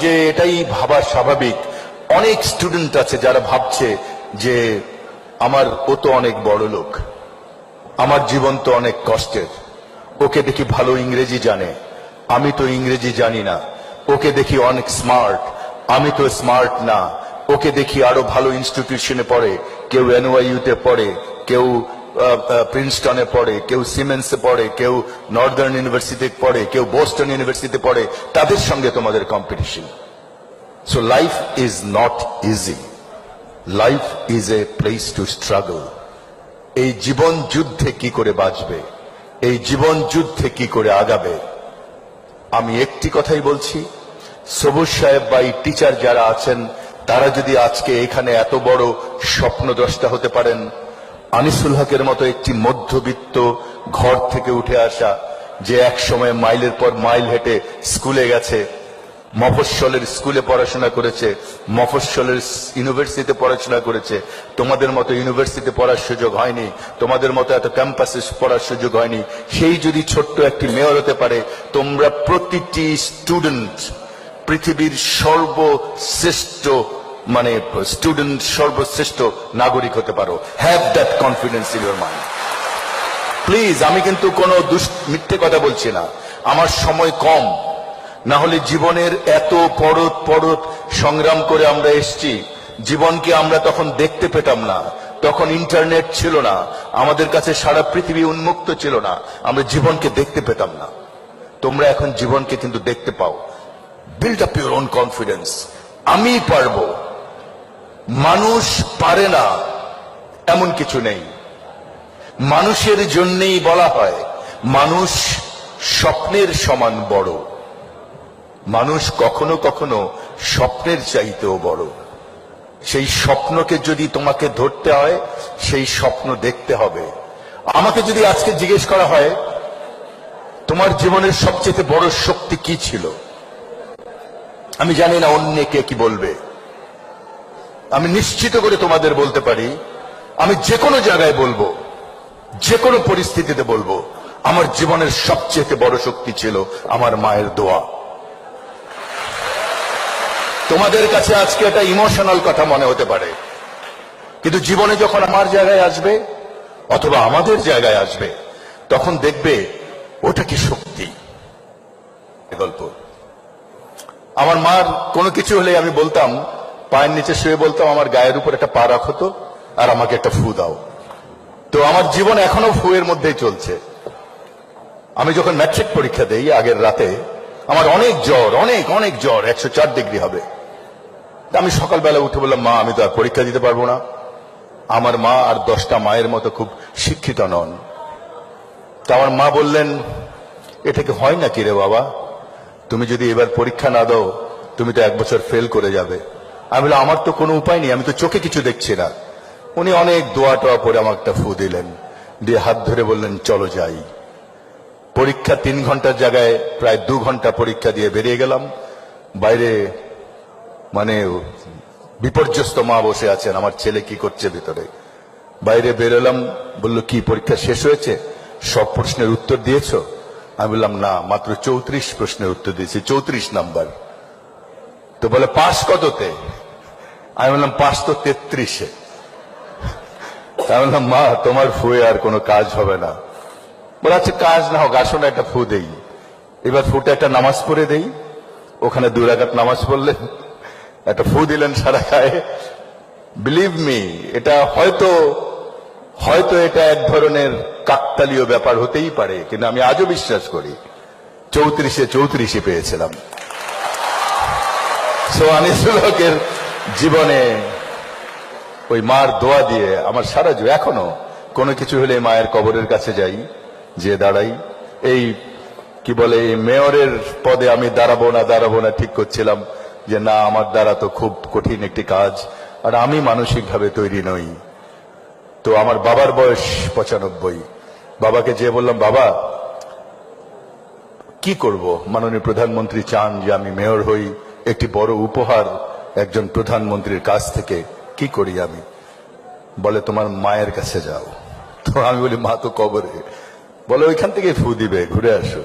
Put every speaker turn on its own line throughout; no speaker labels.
যে এটাই ভাবা স্বাভাবিক। অনেক স্টুডেন্ট আছে যারা ভাবছে যে আমার ও তো অনেক বড় লোক। আমার জীবন তো অনেক কষ্টের। ওকে দেখি ভালো ইংরেজি জানে। আমি তো ইংরেজি জানি না। ওকে দেখি অনেক স্মার্ট আমি তো স্মার্ট না। ওকে দেখি আরও ভালো ইনস্টিটিউশনে পড়ে। কেউ এনওয়াইউতে পড়ে। কেউ প্রিন্সটনে পড়ে, কেউ সিমেন্সে পড়ে, কেউ নর্দার্ন ইউনিভার্সিটিতে পড়ে, কেউ বোস্টন ইউনিভার্সিটিতে পড়ে, তাদের সঙ্গে তোমাদের competition so life is not easy life is a place to struggle এই জীবন যুদ্ধে কি করে বাঁচবে? এই জীবন যুদ্ধে কি করে আগাবে? আমি একটি কথাই বলছি, সবুজ সাহেব বা টিচার যারা আছেন, তারা যদি আজকে এখানে এত বড় স্বপ্ন স্বপ্নদ্রষ্টা হতে পারেন আনিসুল হকের মতো একটি মধ্যবিত্ত ঘর থেকে উঠে আসা, যে এক মাইলের পর মাইল হেঁটে স্কুলে গেছে, মফস্বলের স্কুলে পড়াশোনা করেছে, মফস্বলের ইউনিভার্সিটিতে পড়াশোনা করেছে। তোমাদের মতো ইউনিভার্সিটিতে পড়ার সুযোগ হয়নি, তোমাদের মতো এত ক্যাম্পাসে পড়ার সুযোগ হয়নি। সেই যদি ছোট্ট একটি মেয়র হতে পারে, তোমরা প্রতিটি স্টুডেন্ট পৃথিবীর সর্বশ্রেষ্ঠ মানে স্টুডেন্ট সর্বশ্রেষ্ঠ নাগরিক হতে পারো। Have that confidence in your mind please আমি কিন্তু কোনো মিথ্যে কথা বলছি না। আমার সময় কম। না হলে জীবনের এত পরত পরত সংগ্রাম করে আমরা এসছি। জীবনকে আমরা তখন দেখতে পেতাম না। তখন ইন্টারনেট ছিল না। আমাদের কাছে সারা পৃথিবী উন্মুক্ত ছিল না। আমরা জীবনকে দেখতে পেতাম না। তোমরা এখন জীবনকে কিন্তু দেখতে পাও। Build up your own confidence আমি পারব। মানুষ পারে না, এমন কিছু নেই। মানুষের জন্যেই বলা হয়, মানুষ স্বপ্নের সমান বড়। মানুষ কখনো কখনো স্বপ্নের চাইতেও বড়। সেই স্বপ্নকে যদি তোমাকে ধরতে হয়, সেই স্বপ্ন দেখতে হবে। আমাকে যদি আজকে জিজ্ঞেস করা হয়, তোমার জীবনের সবচেয়ে বড় শক্তি কি ছিল? আমি জানি না অন্য কে কি বলবে। আমি নিশ্চিত করে তোমাদের বলতে পারি, আমি যে কোনো জায়গায় বলব, যে কোনো পরিস্থিতিতে বলব, আমার জীবনের সবচেয়ে বড় শক্তি ছিল আমার মায়ের দোয়া। তোমাদের কাছে আজকে এটা ইমোশনাল কথা মনে হতে পারে, কিন্তু জীবনে যখন আমার জায়গায় আসবে, অথবা আমাদের জায়গায় আসবে, তখন দেখবে ওটা কি শক্তি। গল্প। আমার মার কোনো কিছু হলে আমি বলতাম পায়ের নিচে শুয়ে বলতাম, আমার গায়ের উপর একটা পা রাখো তো, আর আমাকে একটা ফু দাও। তো আমার জীবন এখনও ফুয়ের মধ্যেই চলছে। আমি যখন ম্যাট্রিক পরীক্ষা দেই আগের রাতে, আমার অনেক জ্বর, অনেক অনেক জ্বর, একশো চার ডিগ্রি হবে। আমি সকালবেলা উঠে বললাম, মা, আমি তো আর পরীক্ষা দিতে পারব না। আমার মা আর দশটা মায়ের মতো খুব শিক্ষিত নন। তা আমার মা বললেন এটাকে হয় নাকি রে বাবা? তুমি যদি এবার পরীক্ষা না দাও, তুমি তো এক বছর ফেল করে যাবে। আমি বললাম, আমার তো কোনো উপায় নেই, আমি তো চোখে কিছু দেখছি না। উনি অনেক দোয়া টোয়া করে আমাকে একটা ফু দিলেন, দিয়ে হাত ধরে বললেন, চলো যাই। পরীক্ষা তিন ঘণ্টার জায়গায়, প্রায় দু ঘণ্টা পরীক্ষা দিয়ে বেরিয়ে গেলাম। বাইরে মানে বিপর্যস্ত মা বসে আছেন, আমার ছেলে কি করছে ভিতরে। বাইরে বেরোলাম, বলল, কি, পরীক্ষা শেষ হয়েছে? সব প্রশ্নের উত্তর দিয়েছ? আমি বললাম, না, মাত্র চৌত্রিশ প্রশ্নের উত্তর দিয়েছি, চৌত্রিশ নাম্বার। তো বলে, পাস কততে? আমি বললাম পাস তো তেত্রিশে। আমি বললাম, মা, তোমার ফুয়ে আর কোনো কাজ হবে না। বলে আচ্ছা কাজ না হোক, আসো না, একটা ফু দেই। এবার ফুটে একটা নামাজ পড়ে দেই। ওখানে দু রাকাত নামাজ পড়লেন। একটা ফু দিলেন সারা গায়ে। বিলিভ মি এটা হয়তো হয়তো এটা এক ধরনের কাকতালীয় ব্যাপার হতেই পারে, কিন্তু আমি আজও বিশ্বাস করি, চৌত্রিশে চৌত্রিশে পেয়েছিলাম। সো আনিসুল হকের জীবনে ওই মার দোয়া দিয়ে আমার সারা জীবন, এখনও কোনো কিছু হলে মায়ের কবরের কাছে যাই যে দাঁড়াই। এই, কি বলে, এই মেয়রের পদে আমি দাঁড়াবো না দাঁড়াবো না, ঠিক করছিলাম যে না, আমার দ্বারা তো খুব কঠিন একটি কাজ, আর আমি মানসিকভাবে তৈরি নই। তো আমার বাবার বয়স পঁচানব্বই। বাবাকে যে বললাম, বাবা, কি করব? মাননীয় প্রধানমন্ত্রী চান যে আমি মেয়র হই, একটি বড় উপহার একজন প্রধানমন্ত্রীর কাছ থেকে, কি করি আমি? বলে, তোমার মায়ের কাছে যাও। তো আমি বলি, মা তো কবরে। বলে, ওইখান থেকে ফু দিবে, ঘুরে আসো।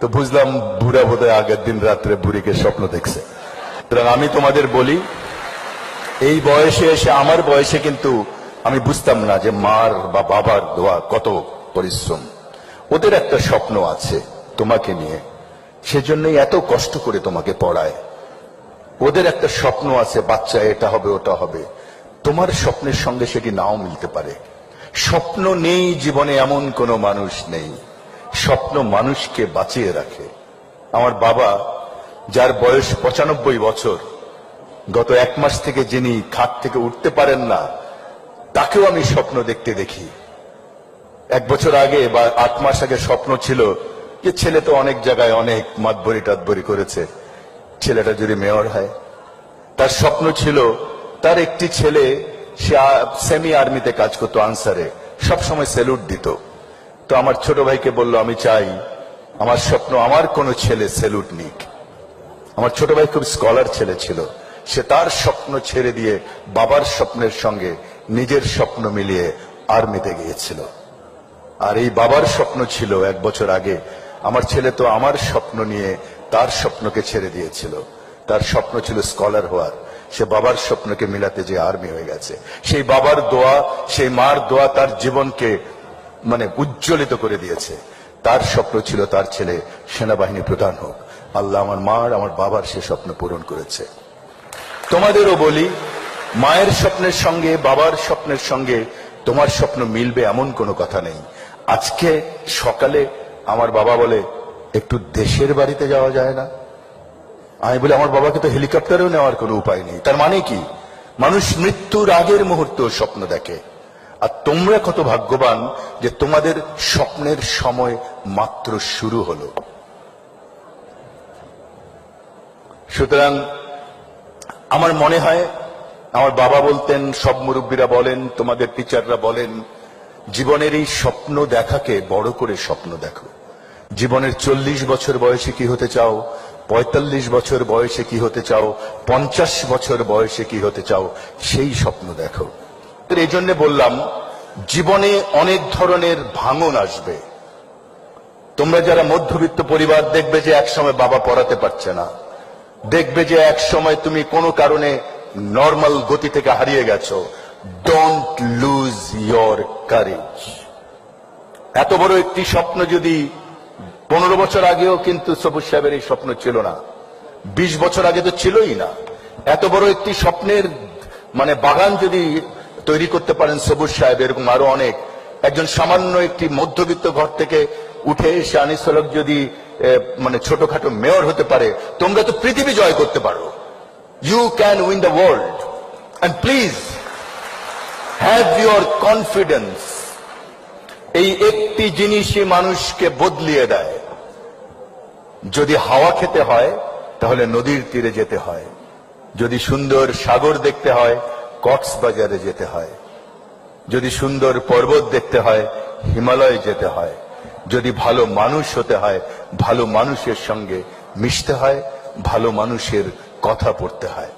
তো বুঝলাম, বুড়া বোধহয় আগের দিন রাত্রে বুড়িকে স্বপ্ন দেখছে। সুতরাং আমি তোমাদের বলি, এই বয়সে এসে, আমার বয়সে কিন্তু আমি বুঝতাম না যে মার বা বাবার দোয়া কত পরিশ্রম। ওদের একটা স্বপ্ন আছে তোমাকে নিয়ে, সেজন্যই এত কষ্ট করে তোমাকে পড়ায়। ওদের একটা স্বপ্ন আছে, বাচ্চা, এটা হবে, ওটা হবে। তোমার স্বপ্নের সঙ্গে সেটি নাও মিলতে পারে। স্বপ্ন নেই, জীবনে এমন কোনো মানুষ নেই। স্বপ্ন মানুষকে বাঁচিয়ে রাখে। আমার বাবা, যার বয়স পঁচানব্বই বছর, গত এক মাস থেকে যিনি খাট থেকে উঠতে পারেন না, তাকেও আমি স্বপ্ন দেখতে দেখি। এক বছর আগে বা আট মাস আগে স্বপ্ন ছিল যে ছেলে তো অনেক জায়গায় অনেক মাতবরি টাতবরি করেছে। ছেলেটা যদি মেয়র হয়। তার স্বপ্ন ছিল, তার একটি ছেলে, সে সেমি আর্মিতে কাজ করতো আনসারে সব সময় স্যালুট দিত। তো আমার ছোট ভাইকে বলল, আমি চাই, আমার স্বপ্ন, আমার কোনো ছেলে স্যালুট নিক। আমার ছোট ভাই খুব স্কলার ছেলে ছিল। সে তার স্বপ্ন ছেড়ে দিয়ে বাবার স্বপ্নের সঙ্গে নিজের স্বপ্ন মিলিয়ে আর্মিতে গিয়েছিল। আর এই বাবার স্বপ্ন ছিল এক বছর আগে, আমার ছেলে তো আমার স্বপ্ন নিয়ে তার স্বপ্নকে ছেড়ে দিয়েছিল। তার স্বপ্ন ছিল স্কলার হওয়ার। সে বাবার স্বপ্নকে মিলাতে যে আর্মি হয়ে গেছে। সেই বাবার দোয়া, সেই মার দোয়া তার জীবনকে মানে উজ্জ্বলিত করে দিয়েছে। তার স্বপ্ন ছিল তার ছেলে সেনাবাহিনী প্রধান হোক। আল্লাহ আমার মার, আমার বাবার সে স্বপ্ন পূরণ করেছে। তোমাদেরও বলি, মায়ের স্বপ্নের সঙ্গে, বাবার স্বপ্নের সঙ্গে তোমার স্বপ্ন মিলবে এমন কোনো কথা নেই। আজকে সকালে আমার বাবা বলে একটু দেশের বাড়িতে যাওয়া যায় না? আমি বলি, আমার বাবাকে তো হেলিকপ্টারেও নেওয়ার কোনো উপায় নেই। তার মানে কি? মানুষ মৃত্যুর আগের মুহূর্তে স্বপ্ন দেখে। আর তোমরা কত ভাগ্যবান যে তোমাদের স্বপ্নের সময় মাত্র শুরু হলো। সুতরাং আমার মনে হয়, আমার বাবা বলতেন, সব মুরব্বীরা বলেন, তোমাদের টিচাররা বলেন, জীবনের এই স্বপ্ন দেখাকে বড় করে স্বপ্ন দেখো। জীবনের চল্লিশ বছর বয়সে কি হতে চাও? পঁয়তাল্লিশ বছর বয়সে কি হতে চাও? পঞ্চাশ বছর বয়সে কি হতে চাও? সেই স্বপ্ন দেখো। এই জন্য বললাম, জীবনে অনেক ধরনের ভাঙন আসবে। তোমরা যারা মধ্যবিত্ত পরিবার দেখবে যে একসময় বাবা পড়াতে পারছে না। দেখবে যে এক সময় তুমি কোনো কারণে নর্মাল গতি থেকে হারিয়ে গেছো। ডোন্ট লুজ ইয়োর কারেজ এত বড় একটি স্বপ্ন যদি পনেরো বছর আগেও কিন্তু সবুজ সাহেবের এই স্বপ্ন ছিল না। বিশ বছর আগে তো ছিলই না। এত বড় একটি স্বপ্নের মানে বাগান যদি তৈরি করতে পারেন সবুজ সাহেব, এরকম আরও অনেক। একজন সামান্য একটি মধ্যবিত্ত ঘর থেকে উঠে এসে আনিসলক যদি মানে ছোটখাটো মেয়র হতে পারে, তোমরা তো পৃথিবী জয় করতে পারো। You can win the world and please have your confidence এই একটি জিনিসই মানুষকে বদলিয়ে দেয়। যদি হাওয়া খেতে হয়, তাহলে নদীর তীরে যেতে হয়। যদি সুন্দর সাগর দেখতে হয়, কক্সবাজারে যেতে হয়। যদি সুন্দর পর্বত দেখতে হয়, হিমালয়ে যেতে হয়। যদি ভালো মানুষ হতে হয়, ভালো মানুষের সঙ্গে মিশতে হয়, ভালো মানুষের কথা পড়তে হয়।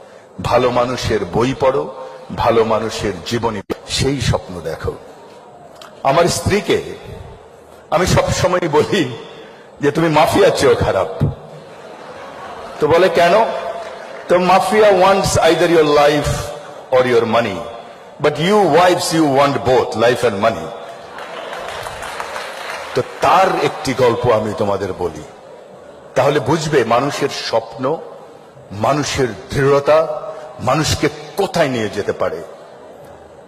ভালো মানুষের বই পড়ো, ভালো মানুষের জীবনী সেই স্বপ্ন দেখো। আমার স্ত্রীকে আমি সব সময় বলি যে তুমি মাফিয়ার চেয়েও খারাপ। তো বলে, কেন? তো mafia wants either your life or your money but you wife's you want both life and money তো তার একটি গল্প আমি তোমাদের বলি। তাহলে বুঝবে, মানুষের স্বপ্ন, মানুষের দৃঢ়তা, মানুষকে কোথায় নিয়ে যেতে পারে?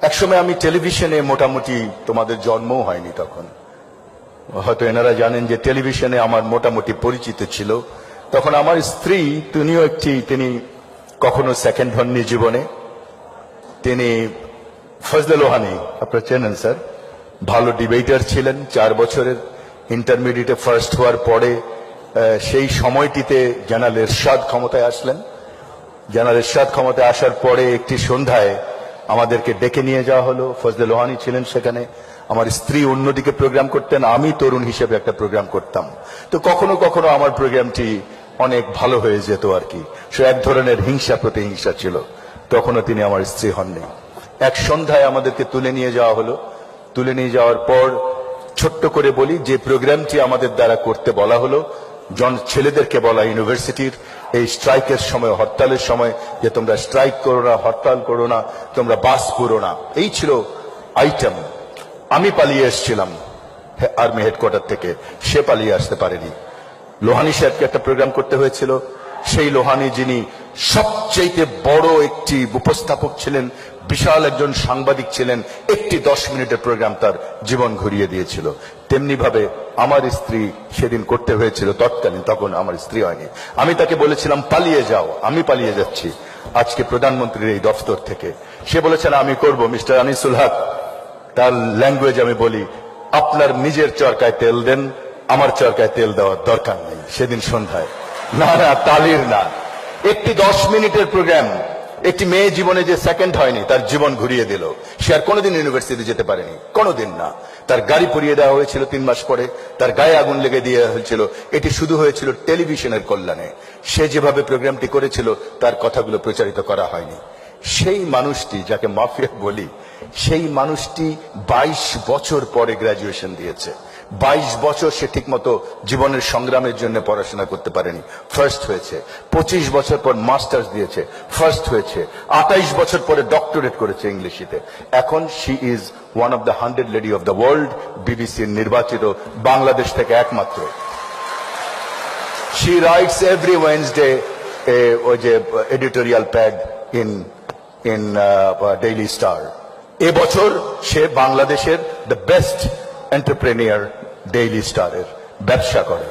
একসময় আমি টেলিভিশনে মোটামুটি তোমাদের জন্মও হয়নি তখন। হয়তো এনারা জানেন যে টেলিভিশনে আমার মোটামুটি পরিচিত ছিল। তখন আমার স্ত্রী, তিনিও একটি, তিনি কখনো সেকেন্ড হননি জীবনে। তিনি ফজলে লোহানি, আপনারা চেনেন স্যার, ভালো ডিবেটার ছিলেন, চার বছরের ইন্টারমিডিয়েটে ফার্স্ট হওয়ার পরে সেই সময়টিতে জেনারেল এরশাদ ক্ষমতায় আসলেন। জেনারেল এরশাদ ক্ষমতায় আসার পরে একটি সন্ধ্যায় আমাদেরকে ডেকে নিয়ে যাওয়া হলো। ফজলে লোহানি ছিলেন সেখানে। আমার স্ত্রী অন্যদিকে প্রোগ্রাম করতেন, আমি তরুণ হিসেবে একটা প্রোগ্রাম করতাম। তো কখনো কখনো আমার প্রোগ্রামটি অনেক ভালো হয়ে যেত আর কি। সে এক ধরনের হিংসা প্রতিহিংসা ছিল। তখনও তিনি আমার স্ত্রী হননি। এক সন্ধ্যায় আমাদেরকে তুলে নিয়ে যাওয়া হলো। তুলে নিয়ে যাওয়ার পর ছোট্ট করে বলি, যে প্রোগ্রামটি আমাদের দ্বারা করতে বলা হলো, জন ছেলেদেরকে বলা ইউনিভার্সিটির এই স্ট্রাইকের সময়, হরতালের সময়, যে তোমরা স্ট্রাইক করো না, হরতাল করো না, তোমরা বাস করো না। এই ছিল আইটেম আমি পালিয়ে এসেছিলাম আর্মি হেডকোয়ার্টার থেকে। সে পালিয়ে আসতে পারেনি। লোহানি সাহেবকে একটা প্রোগ্রাম করতে হয়েছিল। সেই লোহানি যিনি সবচেয়ে বড় একটি উপস্থাপক ছিলেন, বিশাল একজন সাংবাদিক ছিলেন, একটি দশ মিনিটের প্রোগ্রাম তার জীবন ঘুরিয়ে দিয়েছিল। তেমনি ভাবে আমার স্ত্রী সেদিন করতে হয়েছিল তৎকালীন, তখন আমার স্ত্রী হয়নি। আমি তাকে বলেছিলাম, পালিয়ে যাও, আমি পালিয়ে যাচ্ছি। আজকে প্রধানমন্ত্রীর এই দফতর থেকে। সে বলেছেন, আমি করব, মিস্টার আনিসুল হক। তার ল্যাঙ্গুয়েজ আমি বলি, আপনার নিজের চরকায় তেল দেন, আমার চরকায় তেল দেওয়ার দরকার নেই। সেদিন সন্ধ্যায়। না না, তালির না। একটি দশ মিনিটের প্রোগ্রাম একটি মেয়ে জীবনে যে সেকেন্ড হয়নি, তার জীবন ঘুরিয়ে দিল। সে আর কোনোদিন ইউনিভার্সিটি যেতে পারেনি। কোনোদিন না। তার গাড়ি পুড়িয়ে দেওয়া হয়েছিল তিন মাস পরে। তার গায়ে আগুন লেগে দিয়ে হয়েছিল। এটি শুধু হয়েছিল টেলিভিশনের কল্যাণে। সে যেভাবে প্রোগ্রামটি করেছিল, তার কথাগুলো প্রচারিত করা হয়নি। সেই মানুষটি যাকে মাফিয়া বলি সেই মানুষটি ২২ বছর পরে গ্রাজুয়েশন দিয়েছে। ২২ বছর সে ঠিকমতো জীবনের সংগ্রামের জন্য পড়াশোনা করতে পারেনি। ফার্স্ট হয়েছে। ২৫ বছর পর মাস্টার্স দিয়েছে। ফার্স্ট হয়েছে। ২৮ বছর পরে ডক্টরেট করেছে ইংলিশিতে। এখন she is one of the hundred lady of the world বিবিসির নির্বাচিত বাংলাদেশ থেকে একমাত্র। She রাইটস এভরি a, ওই যে editorial pad in in Daily Star এবছর সে বাংলাদেশের দ্য বেস্ট এন্টারপ্রেনিয়ার ডেইলি স্টারের ব্যবসা করে।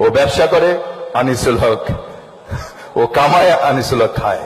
ও ব্যবসা করে আনিসুল হক। ও কামায় আনিসুল হক খায়।